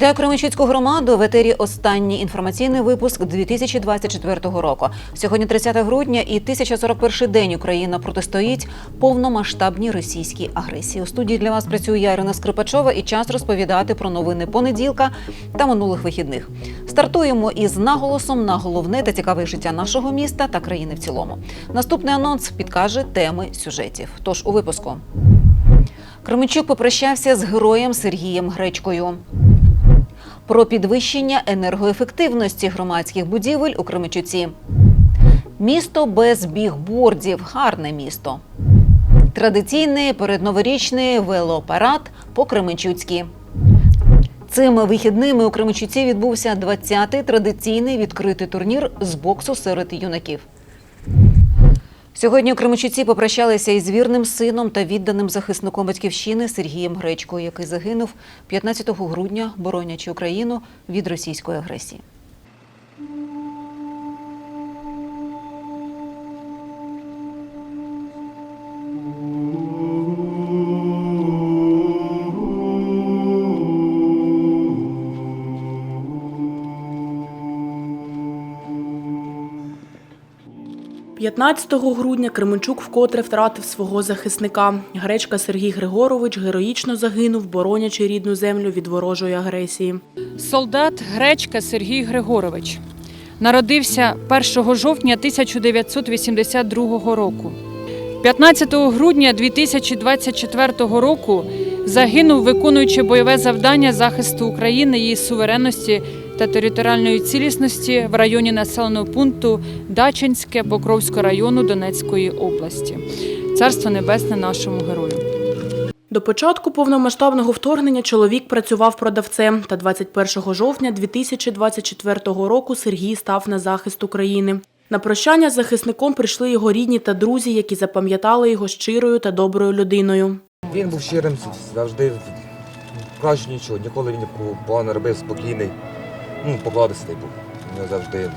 Вітаю Кременчуцьку громаду. В етері останній інформаційний випуск 2024 року. Сьогодні 30 грудня і 1041 день Україна протистоїть повномасштабній російській агресії. У студії для вас працює я, Ірина Скрипачова і час розповідати про новини понеділка та минулих вихідних. Стартуємо із наголосом на головне та цікаве життя нашого міста та країни в цілому. Наступний анонс підкаже теми сюжетів. Тож у випуску. Кременчук попрощався з героєм Сергієм Гречкою. Про підвищення енергоефективності громадських будівель у Кременчуці. Місто без бігбордів гарне місто. Традиційний передноворічний велопарад по Кременчуцьки. Цими вихідними у Кременчуці відбувся 20-й традиційний відкритий турнір з боксу серед юнаків. Сьогодні у Кременчуці попрощалися із вірним сином та відданим захисником батьківщини Сергієм Гречкою, який загинув 15 грудня, боронячи Україну від російської агресії. – 15 грудня Кременчук вкотре втратив свого захисника. Гречка Сергій Григорович героїчно загинув, боронячи рідну землю від ворожої агресії. Солдат Гречка Сергій Григорович народився 1 жовтня 1982 року. 15 грудня 2024 року загинув, виконуючи бойове завдання захисту України, її суверенності та територіальної цілісності в районі населеного пункту Дачинське Покровського району Донецької області. Царство небесне нашому герою. До початку повномасштабного вторгнення чоловік працював продавцем, та 21 жовтня 2024 року Сергій став на захист України. На прощання з захисником прийшли його рідні та друзі, які запам'ятали його щирою та доброю людиною. Він був щирим завжди, краще нічого, ніколи він нікого погано не робив, спокійний, ну, покладистий був. Не завжди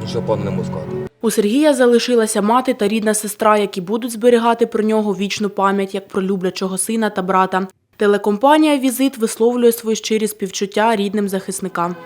нічого пану не можу сказати. У Сергія залишилася мати та рідна сестра, які будуть зберігати про нього вічну пам'ять як про люблячого сина та брата. Телекомпанія Візит висловлює свої щирі співчуття рідним захисникам.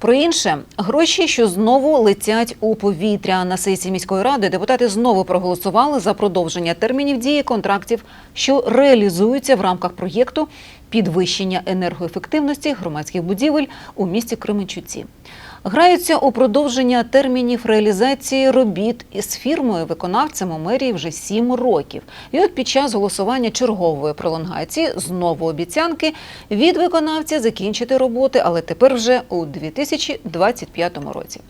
Про інше гроші, що знову летять у повітря на сесії міської ради, депутати знову проголосували за продовження термінів дії контрактів, що реалізуються в рамках проєкту підвищення енергоефективності громадських будівель у місті Кременчуці. Граються у продовження термінів реалізації робіт із фірмою виконавцем у мерії вже сім років. І от під час голосування чергової пролонгації знову обіцянки від виконавця закінчити роботи, але тепер вже у 2025 році.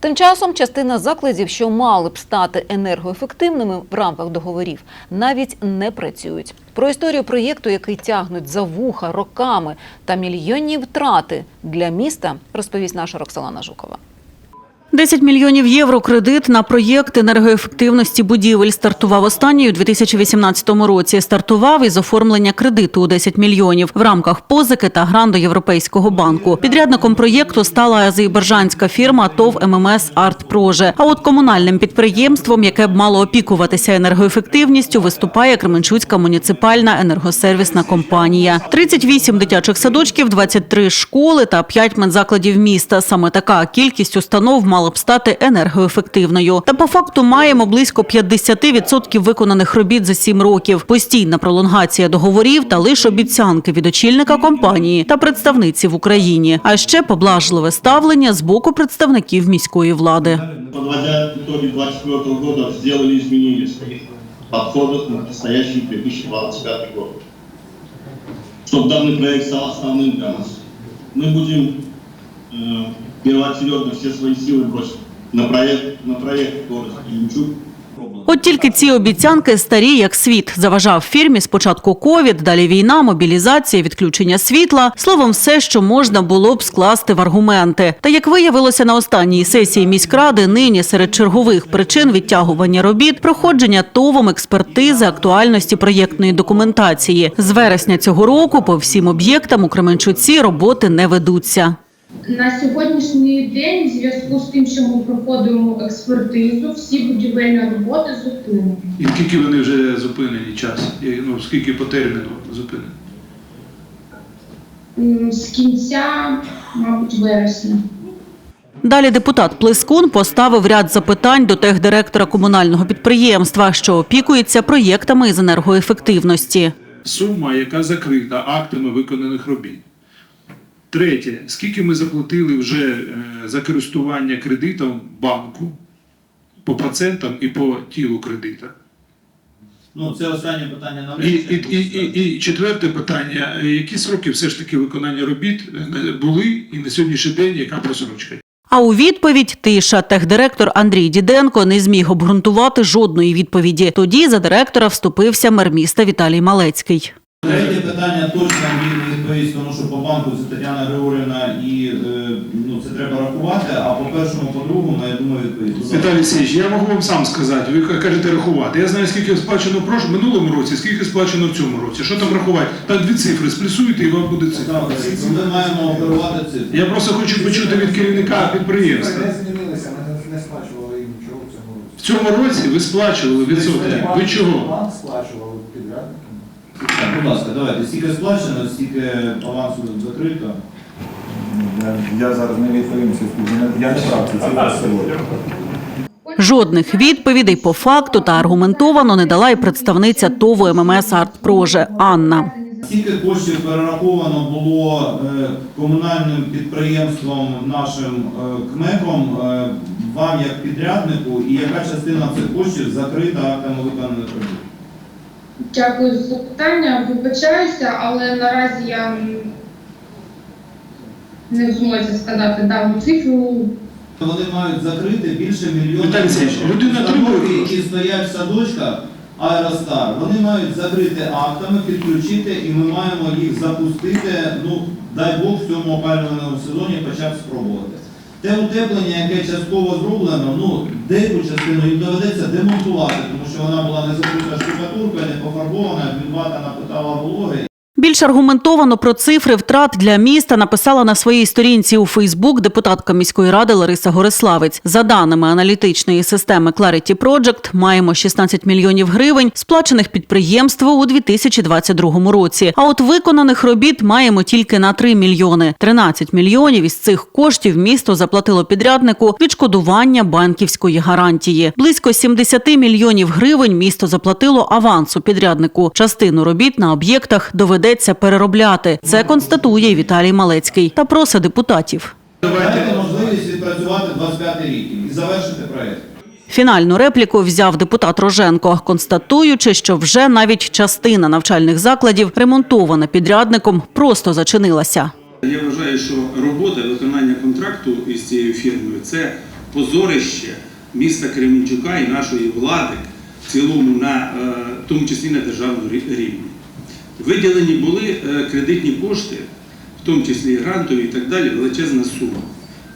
Тим часом частина закладів, що мали б стати енергоефективними в рамках договорів, навіть не працюють. Про історію проєкту, який тягнуть за вуха роками та мільйонні втрати для міста, розповість наша Роксолана Жукова. 10 мільйонів євро кредит на проєкт енергоефективності будівель стартував останній у 2018 році. Стартував із оформлення кредиту у 10 мільйонів в рамках позики та гранду Європейського банку. Підрядником проєкту стала азербайджанська фірма ТОВ ММС Арт Проже. А от комунальним підприємством, яке б мало опікуватися енергоефективністю, виступає Кременчуцька муніципальна енергосервісна компанія. 38 дитячих садочків, 23 школи та 5 медзакладів міста. Саме така кількість установ мала б стати енергоефективною. Та по факту маємо близько 50% виконаних робіт за 7 років. Постійна пролонгація договорів та лише обіцянки від очільника компанії та представниці в Україні. А ще поблажливе ставлення з боку представників міської влади. Подводя итоги 2024 года, сделали изменения в своих подходах на предстоящий 2025 год. Чтобы данный проект стал основным для нас, мы будем э, первоочередно все свои силы бросить на проект, на проект города Кременчук От тільки ці обіцянки старі як світ. Заважав фірмі спочатку ковід, далі війна, мобілізація, відключення світла. Словом, все, що можна було б скласти в аргументи. Та як виявилося на останній сесії міськради, нині серед чергових причин відтягування робіт, проходження ТОВом експертизи актуальності проєктної документації. З вересня цього року по всім об'єктам у Кременчуці роботи не ведуться. На сьогоднішній день, в зв'язку з тим, що ми проходимо експертизу, всі будівельні роботи зупинені. І скільки вони вже зупинені час? І, Ну, скільки по терміну зупинені? З кінця, мабуть, вересня. Далі депутат Плескун поставив ряд запитань до техдиректора комунального підприємства, що опікується проєктами з енергоефективності. Сума, яка закрита актами виконаних робіт. Третє, скільки ми заплатили вже е, за користування кредитом банку по процентам і по тілу кредита? Ну, це останнє питання на І, і, і, і, і четверте питання: які сроки все ж таки виконання робіт е, були і на сьогоднішній день яка просрочка? А у відповідь тиша техдиректор Андрій Діденко не зміг обґрунтувати жодної відповіді. Тоді за директора вступився мер міста Віталій Малецький. Третє питання точно він відповість, тому що по банку це Тетяна Григорівна і е, ну, це треба рахувати, а по першому, по другому, я думаю, відповість. Віталій Олексійович, я можу вам сам сказати, ви кажете рахувати. Я знаю, скільки сплачено в минулому році, скільки сплачено в цьому році. Що там рахувати? Так дві цифри сплюсуєте і вам буде цифра. Так, Ми маємо оперувати цифри. Я просто хочу почути від керівника підприємства. Не змінилися, ми не- сплачували їм нічого в цьому році. В цьому році ви сплачували відсотки. Ви чого? Банк. Так, будь ласка, давайте. Стільки сплачено, стільки авансу закрито. Я, я зараз не відповім цю Я не прав, це цифра сьогодні. Жодних відповідей по факту та аргументовано не дала й представниця ТОВу ММС «Артпроже» Анна. Скільки коштів перераховано було е, комунальним підприємством нашим е, КМЕКом е, вам як підряднику, і яка частина цих коштів закрита актами виконаних робіт? Дякую за запитання. Вибачаюся, але наразі я не в змозі сказати дану цифру. Вони мають закрити більше мільйона. Установки, які стоять в садочках Аеростар, вони мають закрити актами, підключити, і ми маємо їх запустити. Ну дай Бог в цьому опалювальному сезоні хоча б спробувати. Те утеплення, яке частково зроблено, ну деяку частину їм доведеться демонтувати, тому що вона була не закрита штукатуркою, не пофарбована, відбата напитала вологи. Більш аргументовано про цифри втрат для міста написала на своїй сторінці у Фейсбук депутатка міської ради Лариса Гориславець. За даними аналітичної системи Clarity Project, маємо 16 мільйонів гривень, сплачених підприємству у 2022 році. А от виконаних робіт маємо тільки на 3 мільйони. 13 мільйонів із цих коштів місто заплатило підряднику відшкодування банківської гарантії. Близько 70 мільйонів гривень місто заплатило авансу підряднику. Частину робіт на об'єктах доведеться переробляти. Це констатує Віталій Малецький та просить депутатів. Дайте можливість відпрацювати 25 рік і завершити проєкт. Фінальну репліку взяв депутат Роженко, констатуючи, що вже навіть частина навчальних закладів, ремонтована підрядником, просто зачинилася. Я вважаю, що робота виконання контракту із цією фірмою це позорище міста Кременчука і нашої влади в цілому, на, е, в тому числі на державному рі- рівні. Виділені були е, кредитні кошти, в тому числі і грантові і так далі, величезна сума.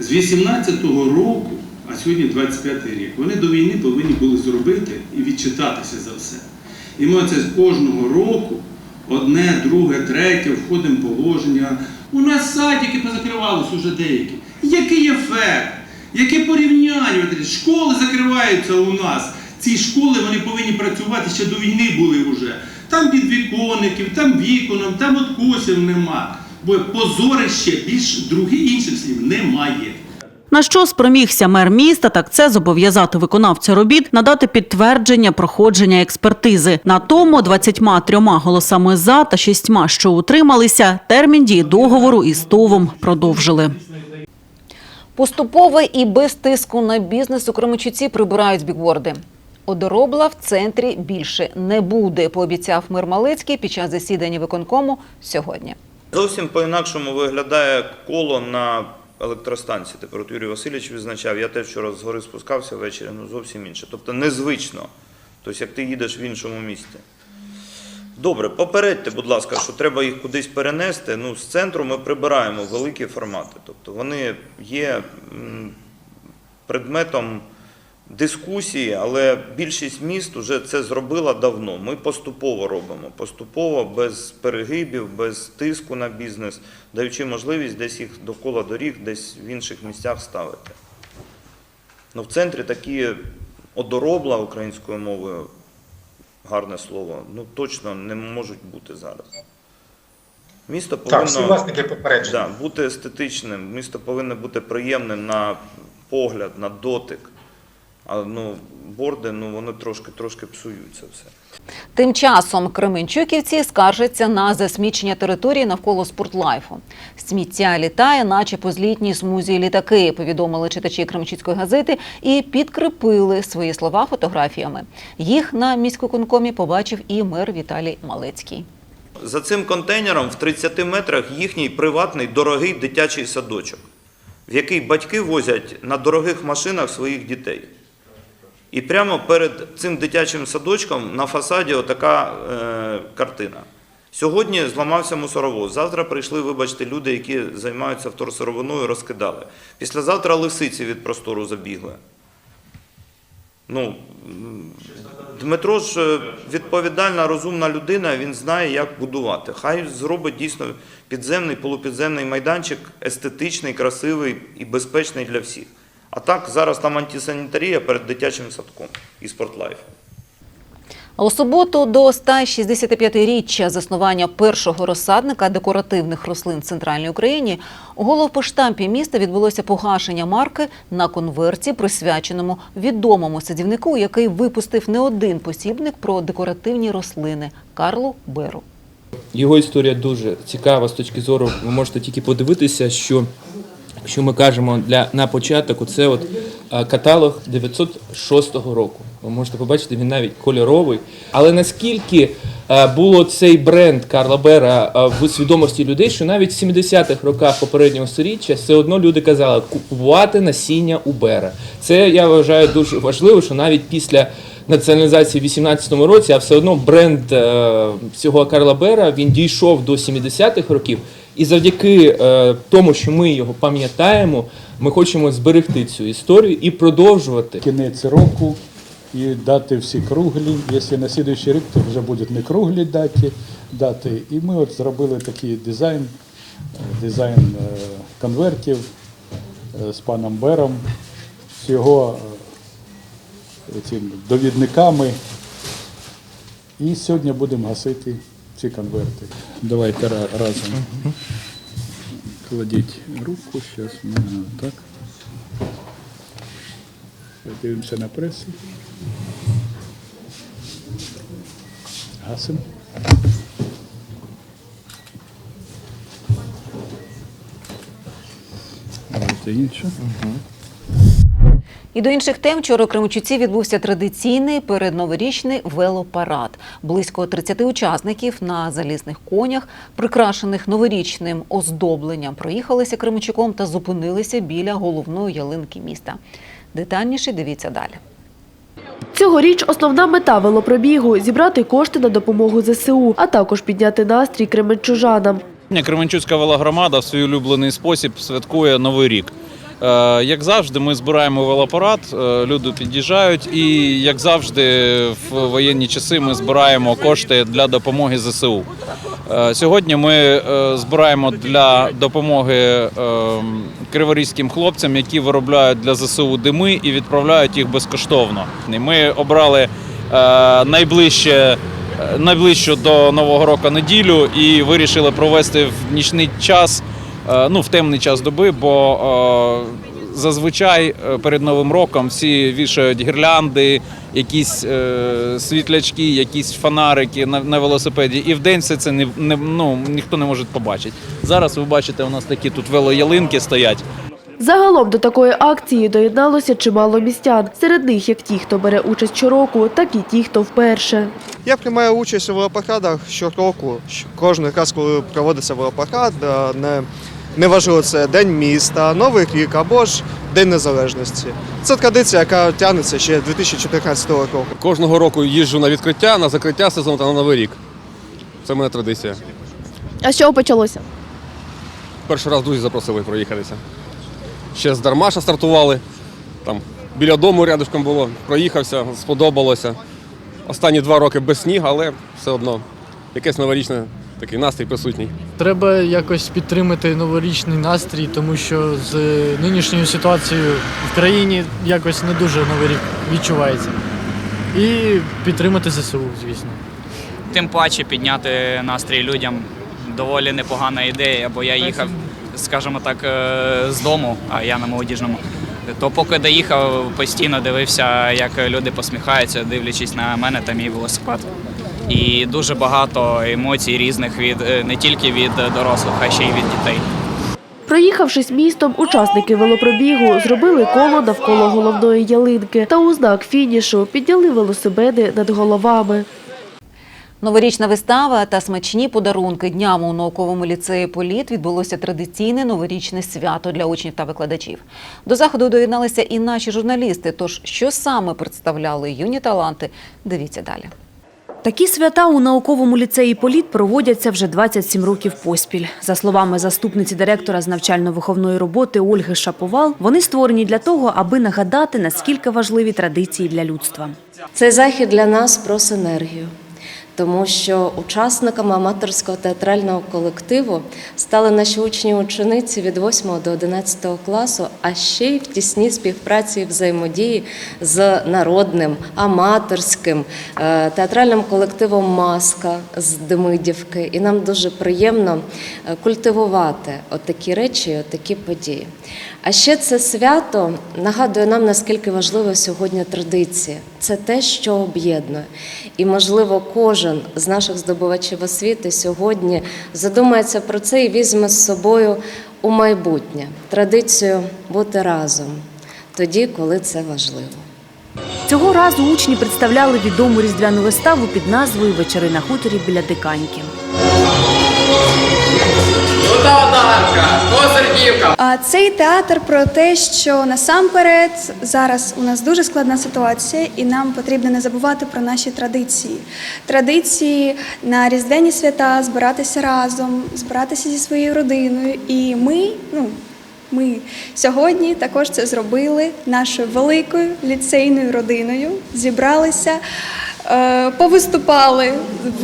З 18-го року, а сьогодні 25-й рік, вони до війни повинні були зробити і відчитатися за все. І ми це з кожного року одне, друге, третє, входимо положення. У нас садики позакривалися вже деякі. Який ефект? Яке порівняння? Школи закриваються у нас. Ці школи вони повинні працювати ще до війни були вже. Там підвіконників, там віконом, там откосів нема. Бо позорище більш других інших слів немає. На що спромігся мер міста, так це зобов'язати виконавця робіт надати підтвердження проходження експертизи. На тому 23 голосами за та шістьма, що утрималися, термін дії договору із ТОВом продовжили. Поступово і без тиску на бізнес у Кременчуці прибирають бікборди. Одоробла в центрі більше не буде, пообіцяв мир Малецький під час засідання виконкому сьогодні. Зовсім по-інакшому виглядає коло на електростанції. Тепер Юрій Васильович відзначав, я теж вчора з гори спускався ввечері, ну зовсім інше. Тобто незвично. Тобто, як ти їдеш в іншому місті. Добре, попередьте, будь ласка, що треба їх кудись перенести. Ну, з центру ми прибираємо великі формати. Тобто вони є предметом дискусії, але більшість міст вже це зробила давно. Ми поступово робимо, поступово, без перегибів, без тиску на бізнес, даючи можливість десь їх довкола доріг, десь в інших місцях ставити. Ну, в центрі такі одоробла українською мовою, гарне слово, ну точно не можуть бути зараз. Місто повинно Так, да, бути естетичним, місто повинно бути приємним на погляд, на дотик. А ну, борди, ну вони трошки трошки псують це все. Тим часом Кременчуківці скаржаться на засмічення території навколо спортлайфу. Сміття літає, наче по злітній смузі літаки, повідомили читачі Кременчуцької газети і підкріпили свої слова фотографіями. Їх на міськоконкомі побачив і мер Віталій Малецький. За цим контейнером в 30 метрах їхній приватний дорогий дитячий садочок, в який батьки возять на дорогих машинах своїх дітей. І прямо перед цим дитячим садочком на фасаді отака е, картина. Сьогодні зламався мусоровоз. Завтра прийшли, вибачте, люди, які займаються вторсировиною, розкидали. Післязавтра лисиці від простору забігли. Ну, Дмитро ж е, відповідальна, розумна людина, він знає, як будувати. Хай зробить дійсно підземний, полупідземний майданчик, естетичний, красивий і безпечний для всіх. А так зараз там антисанітарія перед дитячим садком і спортлайфом. А У суботу до 165-річчя заснування першого розсадника декоративних рослин в центральній Україні у головпоштампі міста відбулося погашення марки на конверті, присвяченому відомому садівнику, який випустив не один посібник про декоративні рослини Карлу Беру. Його історія дуже цікава з точки зору. Ви можете тільки подивитися, що якщо ми кажемо для на початок, це от е, каталог 906 року. Ви можете побачити, він навіть кольоровий. Але наскільки е, було цей бренд Карла Бера е, в свідомості людей, що навіть в 70-х роках попереднього сторіччя все одно люди казали купувати насіння у Бера. Це я вважаю дуже важливо, що навіть після націоналізації в 18-му році, а все одно бренд е, цього Карла Бера він дійшов до 70-х років. І завдяки е, тому, що ми його пам'ятаємо, ми хочемо зберегти цю історію і продовжувати. Кінець року і дати всі круглі. Якщо на слідуючий рік, то вже будуть не круглі даті, дати. І ми от зробили такий дизайн, е, дизайн е, конвертів е, з паном Бером, з його цим довідниками. І сьогодні будемо гасити ці конверти. Давайте разом. Кладіть руку, зараз ми так. Дивимося на пресу. Гасимо. Давайте інше. І до інших тем вчора у Кременчуці відбувся традиційний передноворічний велопарад. Близько 30 учасників на залізних конях, прикрашених новорічним оздобленням, проїхалися Кременчуком та зупинилися біля головної ялинки міста. Детальніше дивіться далі. Цьогоріч основна мета велопробігу зібрати кошти на допомогу ЗСУ, а також підняти настрій кременчужанам. Кременчуцька велогромада в свій улюблений спосіб святкує Новий рік. Е, Як завжди, ми збираємо велопарад, е, люди під'їжджають, і як завжди, в воєнні часи ми збираємо кошти для допомоги ЗСУ. Е, Сьогодні ми збираємо для допомоги криворізьким хлопцям, які виробляють для ЗСУ дими і відправляють їх безкоштовно. Ми обрали найближче найближчу до Нового року неділю і вирішили провести в нічний час, ну в темний час доби, бо е, зазвичай е, перед Новим роком всі вішають гірлянди, якісь е, світлячки, якісь фонарики на, на велосипеді. І вдень все це не, не ну, ніхто не може побачити. Зараз ви бачите, у нас такі тут велоялинки стоять. Загалом до такої акції доєдналося чимало містян. Серед них як ті, хто бере участь щороку, так і ті, хто вперше. Я приймаю участь у велопокрадах щороку. Кожен раз, коли проводиться велопокрад, е, не Неважливо, це День міста, Новий рік або ж День Незалежності. Це традиція, яка тягнеться ще 2014 року. Кожного року їжджу на відкриття, на закриття сезону та на Новий рік. Це моя традиція. А з чого почалося? Перший раз друзі запросили проїхатися. Ще з Дармаша стартували. Там біля дому рядышком було. Проїхався, сподобалося. Останні два роки без снігу, але все одно якийсь новорічний такий настрій присутній. Треба якось підтримати новорічний настрій, тому що з нинішньою ситуацією в країні якось не дуже новий рік відчувається. І підтримати ЗСУ, звісно. Тим паче підняти настрій людям доволі непогана ідея, бо я їхав, скажімо так, е, з дому, а я на молодіжному. То поки доїхав, постійно дивився, як люди посміхаються, дивлячись на мене та мій велосипед. І дуже багато емоцій різних від е, не тільки від дорослих, а ще й від дітей. Проїхавшись містом, учасники велопробігу зробили коло навколо головної ялинки та у знак фінішу підняли велосипеди над головами. Новорічна вистава та смачні подарунки дням у науковому ліцеї Політ відбулося традиційне новорічне свято для учнів та викладачів. До заходу доєдналися і наші журналісти. Тож, що саме представляли юні таланти, дивіться далі. Такі свята у науковому ліцеї Політ проводяться вже 27 років поспіль. За словами заступниці директора з навчально-виховної роботи Ольги Шаповал, вони створені для того, аби нагадати, наскільки важливі традиції для людства. Цей захід для нас про синергію, тому що учасниками аматорського театрального колективу стали наші учні учениці від 8 до 11 класу, а ще й в тісній співпраці і взаємодії з народним аматорським е, театральним колективом Маска з Демидівки. І нам дуже приємно е, культивувати отакі речі, отакі події. А ще це свято нагадує нам, наскільки важлива сьогодні традиція. Це те, що об'єднує. І, можливо, кожен з наших здобувачів освіти сьогодні задумається про це і візьме з собою у майбутнє традицію бути разом тоді, коли це важливо. Цього разу учні представляли відому різдвяну виставу під назвою Вечори на хуторі біля диканьки. А Цей театр про те, що насамперед зараз у нас дуже складна ситуація, і нам потрібно не забувати про наші традиції. Традиції на різдвяні свята збиратися разом, збиратися зі своєю родиною. І ми, ну. Ми сьогодні також це зробили нашою великою ліцейною родиною. Зібралися, повиступали,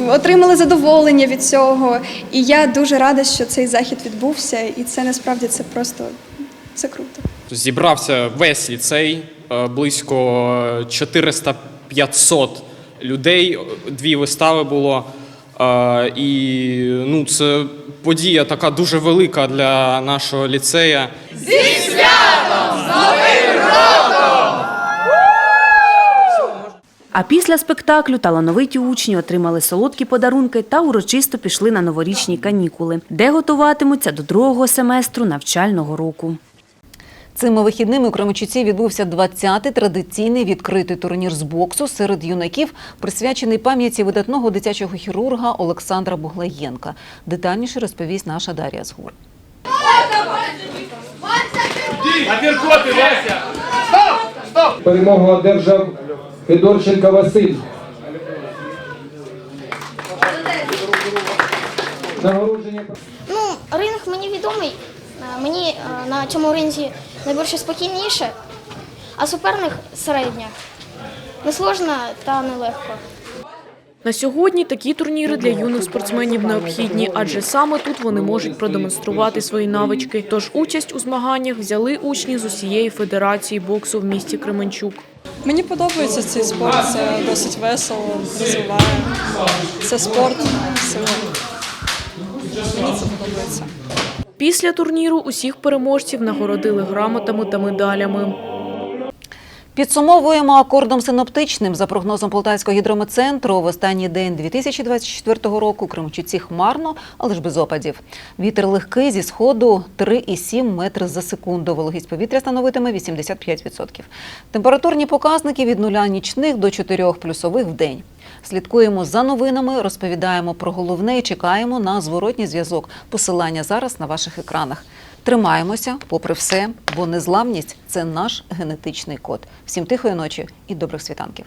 отримали задоволення від цього. І я дуже рада, що цей захід відбувся, і це насправді це просто це круто. Зібрався весь ліцей, е, близько 400-500 людей. Дві вистави було. Е, І ну, це подія така дуже велика для нашого ліцея. А після спектаклю талановиті учні отримали солодкі подарунки та урочисто пішли на новорічні канікули, де готуватимуться до другого семестру навчального року. Цими вихідними у Кременчуці відбувся 20-й традиційний відкритий турнір з боксу серед юнаків, присвячений пам'яті видатного дитячого хірурга Олександра Буглаєнка. Детальніше розповість наша Дар'я Згур. Перемогу одержав Федорченко Василь. Нагородження Ну, ринг мені відомий. Е, Мені е, на цьому ринзі найбільше спокійніше, а суперник середня. Несложна та нелегко. На сьогодні такі турніри для юних спортсменів необхідні, адже саме тут вони можуть продемонструвати свої навички. Тож участь у змаганнях взяли учні з усієї федерації боксу в місті Кременчук. Мені подобається цей спорт, це досить весело, розвиває. Це спорт. Мені це подобається. Після турніру усіх переможців нагородили грамотами та медалями. Підсумовуємо акордом синоптичним. За прогнозом Полтавського гідрометцентру, в останній день 2024 року у Кременчуці хмарно, але ж без опадів. Вітер легкий зі сходу 3,7 метри за секунду. Вологість повітря становитиме 85%. Температурні показники від нуля нічних до 4 плюсових в день. Слідкуємо за новинами, розповідаємо про головне і чекаємо на зворотній зв'язок. Посилання зараз на ваших екранах. Тримаємося, попри все, бо незламність це наш генетичний код. Всім тихої ночі і добрих світанків.